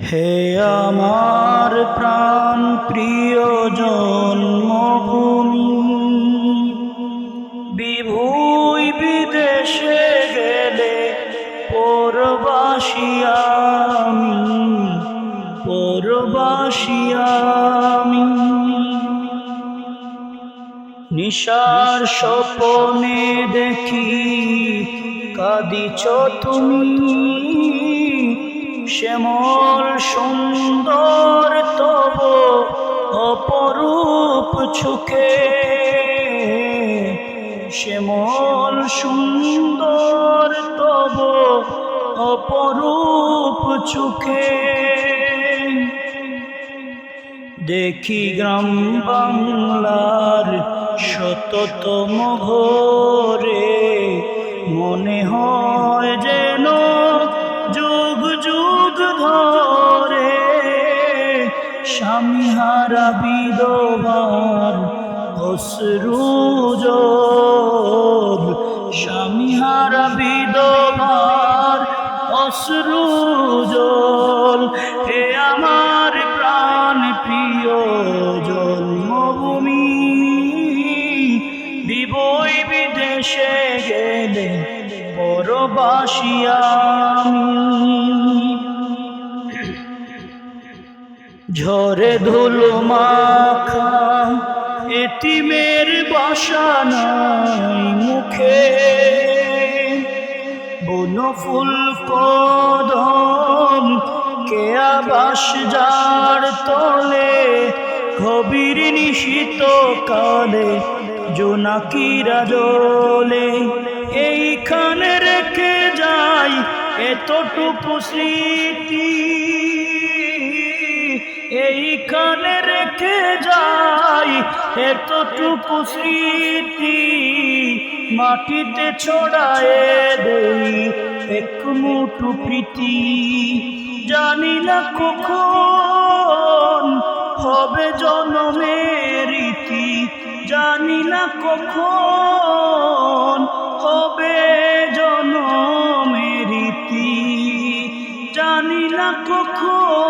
হে আমার প্রাণ প্রিয় জন্মভূমি, বিভুই বিদেশে গেলে পরবাসী আমি পরবাসী আমি। নিশার স্বপনে দেখি, কাঁদিছ তুমি। শ্যামল সুন্দর তব অপরূপ ছুকে শ্যামল সুন্দর তব অপরূপ চুকে দেখি গ্রাম বাংলার শততম ঘরে মনে হয় যেন স্বামীহারা বিধবার অশ্রুজ স্বামীহারা বিধবার অশ্রুজল হে আমার প্রাণ প্রিয় জন্মভূমি বিবই বিদেশে গেলে পরবাসী আমি। ঝরে ধুলো মাখা এটিমের বাসা নাই মুখে। বন ফুল কদম, কে আবাস যার তলে? কবির নিশিত কালে, জোনাকিরা জলে এইখানে রেখে যাই এতটুকু স্মৃতি। এইখানে রেখে যাই এতটুকু স্মৃতি মাটিতে ছড়ায় দেই এক মুঠু প্রীতি। জানি না কখন হবে জনমের রীতি। জানি না কখন হবে জনমের রীতি। জানি না কখন